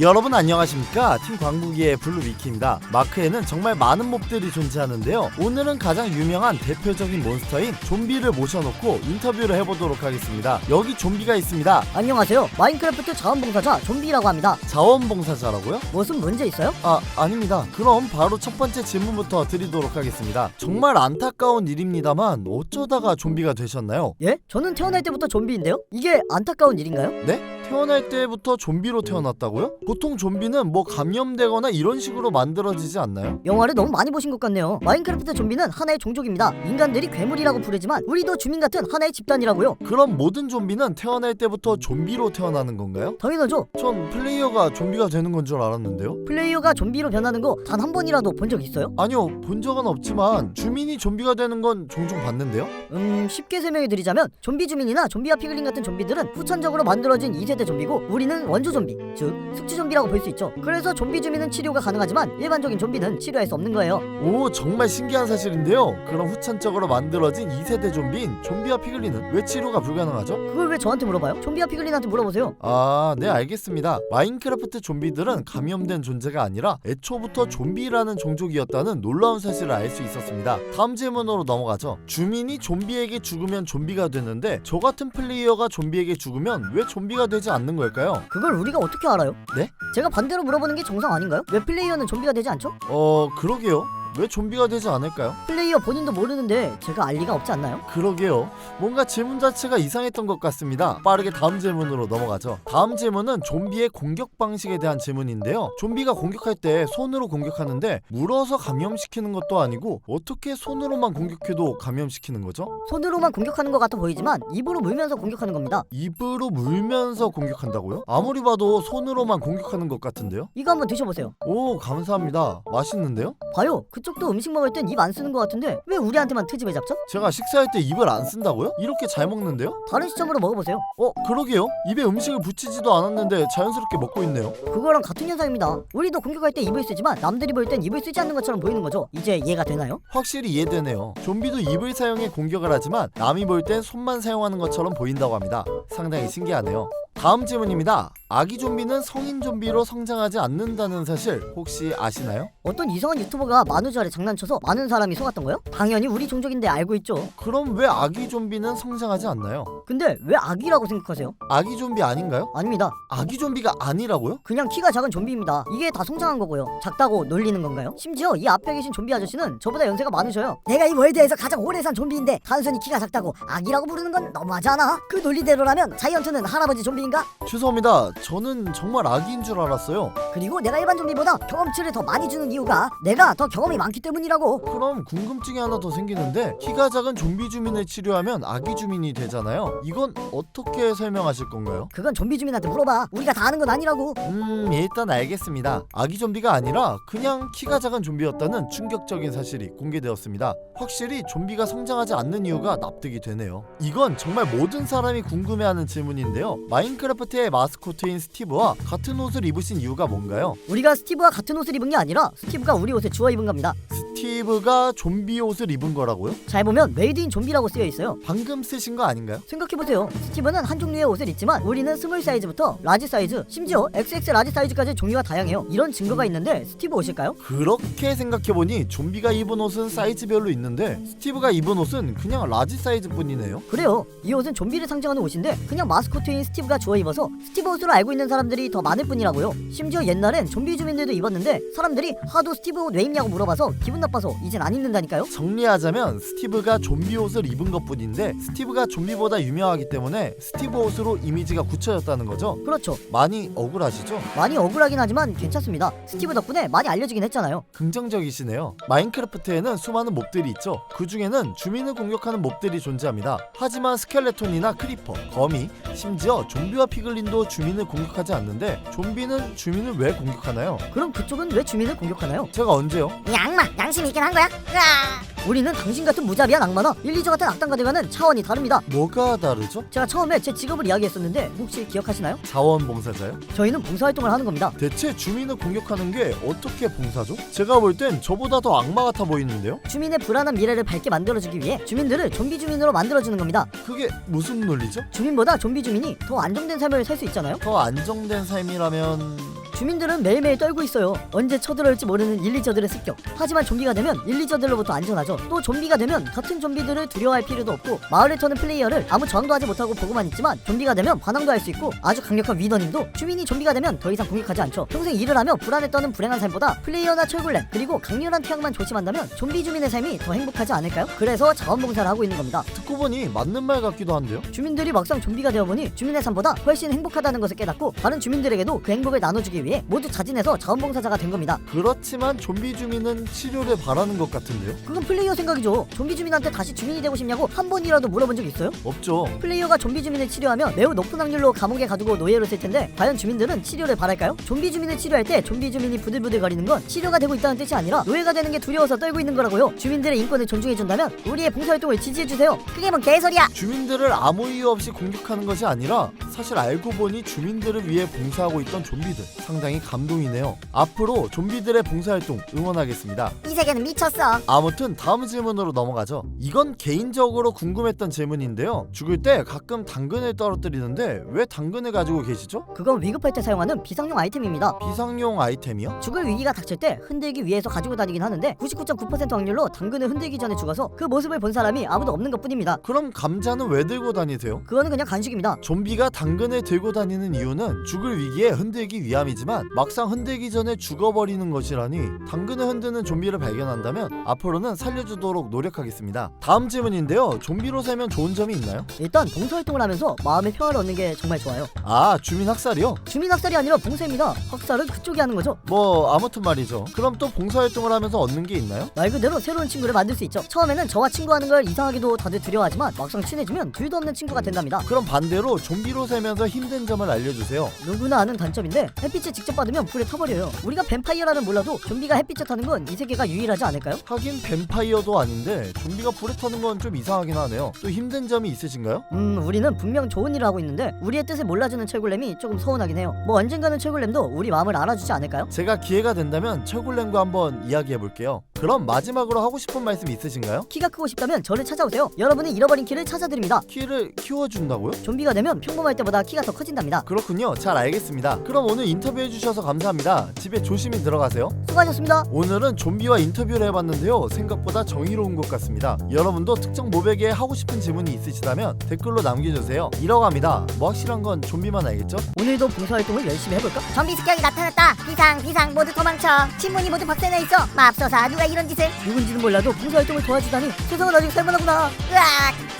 여러분 안녕하십니까 팀 광부기의 블루위키입니다 마크에는 정말 많은 몹들이 존재하는데요 오늘은 가장 유명한 대표적인 몬스터인 좀비를 모셔놓고 인터뷰를 해보도록 하겠습니다 여기 좀비가 있습니다 안녕하세요. 마인크래프트 자원봉사자 좀비라고 합니다. 자원봉사자라고요? 무슨 문제 있어요? 아 아닙니다 그럼 바로 첫 번째 질문부터 드리도록 하겠습니다 정말 안타까운 일입니다만 어쩌다가 좀비가 되셨나요? 예? 저는 태어날 때부터 좀비인데요? 이게 안타까운 일인가요? 네? 태어날 때부터 좀비로 태어났다고요? 보통 좀비는 뭐 감염되거나 이런 식으로 만들어지지 않나요? 영화를 너무 많이 보신 것 같네요. 마인크래프트 좀비는 하나의 종족입니다. 인간들이 괴물이라고 부르지만 우리도 주민 같은 하나의 집단이라고요. 그럼 모든 좀비는 태어날 때부터 좀비로 태어나는 건가요? 당연하죠. 전 플레이어가 좀비가 되는 건 줄 알았는데요. 플레이어가 좀비로 변하는 거 단 한 번이라도 본 적 있어요? 아니요, 본 적은 없지만 주민이 좀비가 되는 건 종종 봤는데요. 음 쉽게 설명해 드리자면 좀비 주민이나 좀비와 피글린 같은 좀비들은 후천적으로 만들어진 2세 대 좀비고 우리는 원조 좀비 즉 숙주 좀비라고 볼 수 있죠 그래서 좀비 주민은 치료가 가능하지만 일반적인 좀비는 치료할 수 없는 거예요 오, 정말 신기한 사실인데요. 그럼 후천적으로 만들어진 2세대 좀비인 좀비와 피글리는 왜 치료가 불가능하죠? 그걸 왜 저한테 물어봐요? 좀비와 피글린한테 물어보세요 아, 네, 알겠습니다. 마인크래프트 좀비들은 감염된 존재가 아니라 애초부터 좀비라는 종족이었다는 놀라운 사실을 알 수 있었습니다. 다음 질문으로 넘어가죠. 주민이 좀비에게 죽으면 좀비가 되는데 저 같은 플레이어가 좀비에게 죽으면 왜 좀비가 되지 않는 걸까요? 그걸 우리가 어떻게 알아요? 네? 제가 반대로 물어보는 게 정상 아닌가요? 왜 플레이어는 좀비가 되지 않죠? 어, 그러게요. 왜 좀비가 되지 않을까요? 플레이어 본인도 모르는데 제가 알 리가 없지 않나요? 그러게요. 뭔가 질문 자체가 이상했던 것 같습니다. 빠르게 다음 질문으로 넘어가죠. 다음 질문은 좀비의 공격 방식에 대한 질문인데요. 좀비가 공격할 때 손으로 공격하는데 물어서 감염시키는 것도 아니고 어떻게 손으로만 공격해도 감염시키는 거죠? 손으로만 공격하는 것 같아 보이지만 입으로 물면서 공격하는 겁니다 입으로 물면서 공격한다고요? 아무리 봐도 손으로만 공격하는 것 같은데요? 이거 한번 드셔보세요 오, 감사합니다. 맛있는데요? 봐요 그 쪽도 음식 먹을 땐 입 안 쓰는 것 같은데 왜 우리한테만 트집을 잡죠? 제가 식사할 때 입을 안 쓴다고요? 이렇게 잘 먹는데요? 다른 시점으로 먹어보세요 어, 그러게요. 입에 음식을 붙이지도 않았는데 자연스럽게 먹고 있네요. 그거랑 같은 현상입니다 우리도 공격할 때 입을 쓰지만 남들이 볼 땐 입을 쓰지 않는 것처럼 보이는 거죠 이제 이해가 되나요? 확실히 이해되네요. 좀비도 입을 사용해 공격을 하지만 남이 볼 땐 손만 사용하는 것처럼 보인다고 합니다. 상당히 신기하네요. 다음 질문입니다. 아기 좀비는 성인 좀비로 성장하지 않는다는 사실 혹시 아시나요? 어떤 이상한 유튜버가 만우절에 장난쳐서 많은 사람이 속았던 거요? 당연히 우리 종족인데 알고 있죠 그럼 왜 아기 좀비는 성장하지 않나요? 근데 왜 아기라고 생각하세요? 아기 좀비 아닌가요? 아닙니다 아기 좀비가 아니라고요? 그냥 키가 작은 좀비입니다. 이게 다 성장한 거고요. 작다고 놀리는 건가요? 심지어 이 앞에 계신 좀비 아저씨는 저보다 연세가 많으셔요. 내가 이 월드에서 가장 오래 산 좀비인데 단순히 키가 작다고 아기라고 부르는 건 너무하지 않아? 그 논리대로라면 자이언트는 할아버지 좀비인가? 죄송합니다. 저는 정말 아기인 줄 알았어요. 그리고 내가 일반 좀비보다 경험치를 더 많이 주는 이유가 내가 더 경험이 많기 때문이라고. 그럼 궁금증이 하나 더 생기는데 키가 작은 좀비 주민을 치료하면 아기 주민이 되잖아요. 이건 어떻게 설명하실 건가요? 그건 좀비 주민한테 물어봐. 우리가 다 아는 건 아니라고. 음 일단 알겠습니다 아기 좀비가 아니라 그냥 키가 작은 좀비였다는 충격적인 사실이 공개되었습니다 확실히 좀비가 성장하지 않는 이유가 납득이 되네요 이건 정말 모든 사람이 궁금해하는 질문인데요 마인 크래프트의 마스코트인 스티브와 같은 옷을 입으신 이유가 뭔가요? 우리가 스티브와 같은 옷을 입은 게 아니라 스티브가 우리 옷에 주워 입은 겁니다. 스티브가 좀비 옷을 입은 거라고요? 잘 보면 메이드 인 좀비라고 쓰여 있어요. 방금 쓰신 거 아닌가요? 생각해보세요. 스티브는 한 종류의 옷을 입지만 우리는 스몰 사이즈부터 라지 사이즈, 심지어 XX 라지 사이즈까지 종류가 다양해요. 이런 증거가 있는데 스티브 옷일까요? 그렇게 생각해보니 좀비가 입은 옷은 사이즈별로 있는데 스티브가 입은 옷은 그냥 라지 사이즈뿐이네요 그래요. 이 옷은 좀비를 상징하는 옷인데 그냥 마스코트인 스티브가 주워 입어서 스티브 옷으로 알고 있는 사람들이 더 많을 뿐이라고요. 심지어 옛날엔 좀비 주민들도 입었는데 사람들이 하도 스티브 옷 왜 입냐고 물어봐서 기분 나빠서 이젠 안 입는다니까요. 정리하자면 스티브가 좀비 옷을 입은 것뿐인데 스티브가 좀비보다 유명하기 때문에 스티브 옷으로 이미지가 굳혀졌다는 거죠. 그렇죠. 많이 억울하시죠? 많이 억울하긴 하지만 괜찮습니다. 스티브 덕분에 많이 알려지긴 했잖아요. 긍정적이시네요. 마인크래프트에는 수많은 몹들이 있죠. 그 중에는 주민을 공격하는 몹들이 존재합니다. 하지만 스켈레톤이나 크리퍼, 거미, 심지어 좀비와 피글린도 주민을 공격하지 않는데 좀비는 주민을 왜 공격하나요? 그럼 그쪽은 왜 주민을 공격하나요? 제가 언제요? 이 악마 양심 있긴 한 거야? 으아! 우리는 당신 같은 무자비한 악마나 일리저 같은 악당과들과는 차원이 다릅니다. 뭐가 다르죠? 제가 처음에 제 직업을 이야기했었는데 혹시 기억하시나요? 자원봉사자요? 저희는 봉사활동을 하는 겁니다. 대체 주민을 공격하는 게 어떻게 봉사죠? 제가 볼 땐 저보다 더 악마 같아 보이는데요? 주민의 불안한 미래를 밝게 만들어주기 위해 주민들을 좀비 주민으로 만들어주는 겁니다. 그게 무슨 논리죠? 주민보다 좀비 주민이 더 안정된 삶을 살 수 있잖아요. 더 안정된 삶이라면 주민들은 매일매일 떨고 있어요. 언제 쳐들어올지 모르는 일리저들의 습격. 하지만 좀비가 되면 일리저들로부터 안전하죠. 또 좀비가 되면 같은 좀비들을 두려워할 필요도 없고 마을을 터는 플레이어를 아무 저항도 하지 못하고 보고만 있지만 좀비가 되면 반항도 할 수 있고 아주 강력한 위너님도 주민이 좀비가 되면 더 이상 공격하지 않죠. 평생 일을 하며 불안에 떠는 불행한 삶보다 플레이어나 철골렘 그리고 강렬한 태양만 조심한다면 좀비 주민의 삶이 더 행복하지 않을까요? 그래서 자원봉사를 하고 있는 겁니다. 듣고 보니 맞는 말 같기도 한데요. 주민들이 막상 좀비가 되어보니 주민의 삶보다 훨씬 행복하다는 것을 깨닫고 다른 주민들에게도 그 행복을 나눠주기 위해 모두 자진해서 자원봉사자가 된 겁니다. 그렇지만 좀비 주민은 치료를 바라는 것 같은데요. 그건 플레이어 생각이죠. 좀비 주민한테 다시 주민이 되고 싶냐고 한 번이라도 물어본 적 있어요? 없죠. 플레이어가 좀비 주민을 치료하면 매우 높은 확률로 감옥에 가두고 노예로 쓸 텐데 과연 주민들은 치료를 바랄까요? 좀비 주민을 치료할 때 좀비 주민이 부들부들거리는 건 치료가 되고 있다는 뜻이 아니라 노예가 되는 게 두려워서 떨고 있는 거라고요. 주민들의 인권을 존중해준다면 우리의 봉사활동을 지지해주세요. 그게 뭔 개소리야 주민들을 아무 이유 없이 공격하는 것이 아니라 사실 알고 보니 주민들을 위해 봉사하고 있던 좀비들 상당히 감동이네요. 앞으로 좀비들의 봉사활동 응원하겠습니다. 이 세계는 미쳤어 아무튼 다음 질문으로 넘어가죠. 이건 개인적으로 궁금했던 질문인데요. 죽을 때 가끔 당근을 떨어뜨리는데 왜 당근을 가지고 계시죠? 그건 위급할 때 사용하는 비상용 아이템입니다. 비상용 아이템이요? 죽을 위기가 닥칠 때 흔들기 위해서 가지고 다니긴 하는데 99.9% 확률로 당근을 흔들기 전에 죽어서 그 모습을 본 사람이 아무도 없는 것뿐입니다. 그럼 감자는 왜 들고 다니세요? 그거는 그냥 간식입니다. 좀비가 당근을 들고 다니는 이유는 죽을 위기에 흔들기 위함이지만 막상 흔들기 전에 죽어버리는 것이라니 당근을 흔드는 좀비를 발견한다면 앞으로는 살려주도록 노력하겠습니다. 다음 질문인데요. 좀비로 살면 좋은 점이 있나요? 일단 봉사활동을 하면서 마음의 평화를 얻는 게 정말 좋아요. 아 주민 학살이요? 주민 학살이 아니라 봉사입니다. 학살은 그쪽이 하는 거죠. 뭐 아무튼 말이죠. 그럼 또 봉사활동을 하면서 얻는 게 있나요? 말 그대로 새로운 친구를 만들 수 있죠. 처음에는 저와 친구하는 걸 이상하게도 다들 두려워하지만 막상 친해지면 둘도 없는 친구가 된답니다. 그럼 반대로 좀비로 살면서 힘든 점을 알려주세요. 누구나 아는 단점인데 햇빛을 직접 받으면 불에 타버려요. 우리가 뱀파이어라는 몰라도 좀비가 햇빛을 타는 건 이 세계가 유일하지 않을까요? 하긴 뱀파이어도 아닌데 좀비가 불에 타는 건 좀 이상하긴 하네요. 또 힘든 점이 있으신가요? 음 우리는 분명 좋은 일을 하고 있는데 우리의 뜻을 몰라주는 철골렘이 조금 서운하긴 해요. 뭐 언젠가는 철골렘도 우리 마음을 알아주지 않을까요? 제가 기회가 된다면 철골렘과 한번 이야기해 볼게요. 그럼 마지막으로 하고 싶은 말씀 있으신가요? 키가 크고 싶다면 저를 찾아오세요. 여러분의 잃어버린 키를 찾아드립니다. 키를 키워준다고요? 좀비가 되면 평범할 때보다 키가 더 커진답니다. 그렇군요. 잘 알겠습니다. 그럼 오늘 인터뷰해 주셔서 감사합니다. 집에 조심히 들어가세요. 수고하셨습니다. 오늘은 좀비와 인터뷰를 해봤는데요. 생각보다 정의로운 것 같습니다. 여러분도 특정 모백에 하고 싶은 질문이 있으시다면 댓글로 남겨주세요. 이라고 합니다. 뭐 확실한 건 좀비만 알겠죠? 오늘도 봉사활동을 열심히 해볼까? 좀비 습격이 나타났다 비상 비상 모두 도망쳐 친문이 모두 박살내 있어 맙소사 누가 이런 짓을 누군지는 몰라도 봉사활동을 도와주다니 세상은 아직 살만하구나. 으악